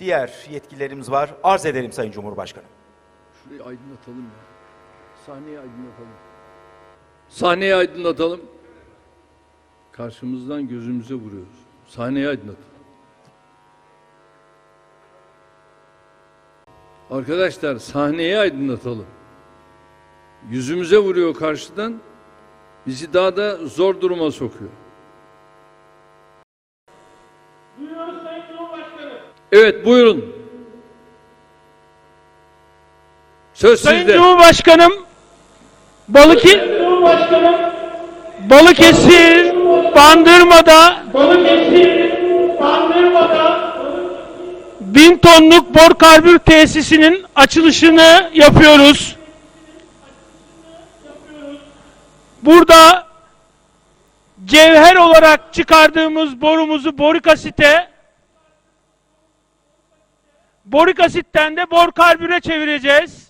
diğer yetkilerimiz var. Arz ederim Sayın Cumhurbaşkanım. Şurayı aydınlatalım ya. Sahneyi aydınlatalım. Sahneyi aydınlatalım. Karşımızdan gözümüze vuruyoruz. Sahneyi aydınlatalım. Arkadaşlar sahneyi aydınlatalım. Yüzümüze vuruyor karşıdan. Bizi daha da zor duruma sokuyor. Evet buyurun. Söz Sayın sizde. Cumhurbaşkanım Balıkesir Balıkesir Bandırma'da Balıkesir, Bandırma'da bin tonluk bor karbür tesisinin açılışını yapıyoruz. Burada cevher olarak çıkardığımız borumuzu borik asite borik asitten de bor karbüre çevireceğiz.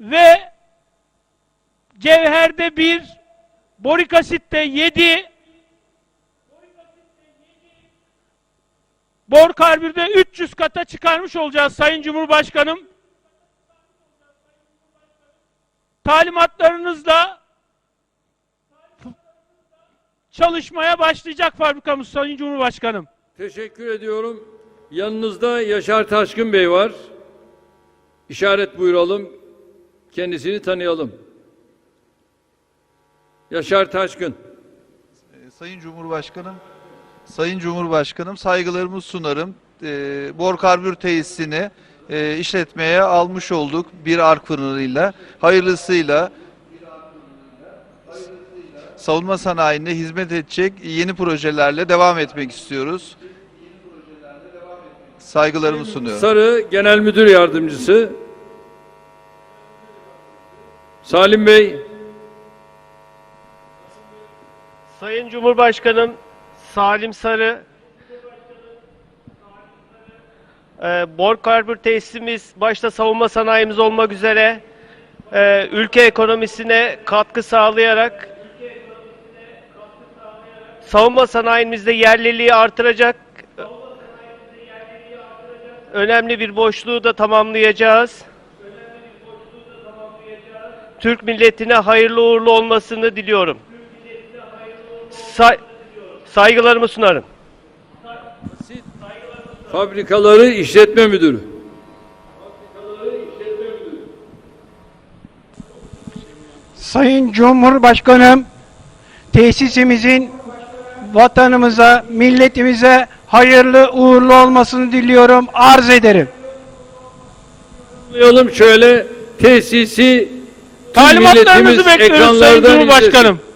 Ve cevherde bir, borik asitte yedi, bor karbürde 300 kata çıkarmış olacağız Sayın Cumhurbaşkanım. Talimatlarınızla çalışmaya başlayacak fabrikamız Sayın Cumhurbaşkanım. Teşekkür ediyorum. Yanınızda Yaşar Taşkın Bey var. İşaret buyuralım. Kendisini tanıyalım. Yaşar Taşkın. Ee, Sayın Cumhurbaşkanım, Sayın Cumhurbaşkanım saygılarımı sunarım. Ee, Bor Karbür tesisini e, işletmeye almış olduk bir ark fırınıyla. Hayırlısıyla savunma sanayine hizmet edecek yeni projelerle devam etmek istiyoruz. Saygılarımı sunuyorum. Sarı Genel Müdür Yardımcısı. Salim Bey. Sayın Cumhurbaşkanım Salim Sarı e, Bor Karbür tesisimiz başta savunma sanayimiz olmak üzere e, ülke ekonomisine katkı sağlayarak savunma sanayimizde yerliliği artıracak önemli bir boşluğu da tamamlayacağız. Türk milletine hayırlı uğurlu olmasını diliyorum. Say- saygılarımı sunarım. Fabrikaları İşletme Müdürü. Sayın Cumhurbaşkanım, tesisimizin vatanımıza, milletimize hayırlı uğurlu olmasını diliyorum, arz ederim. Duyalım şöyle tesisi tüm Talimatlarınızı milletimiz bekliyoruz Sayın ekranlardan Cumhurbaşkanım. izlesin.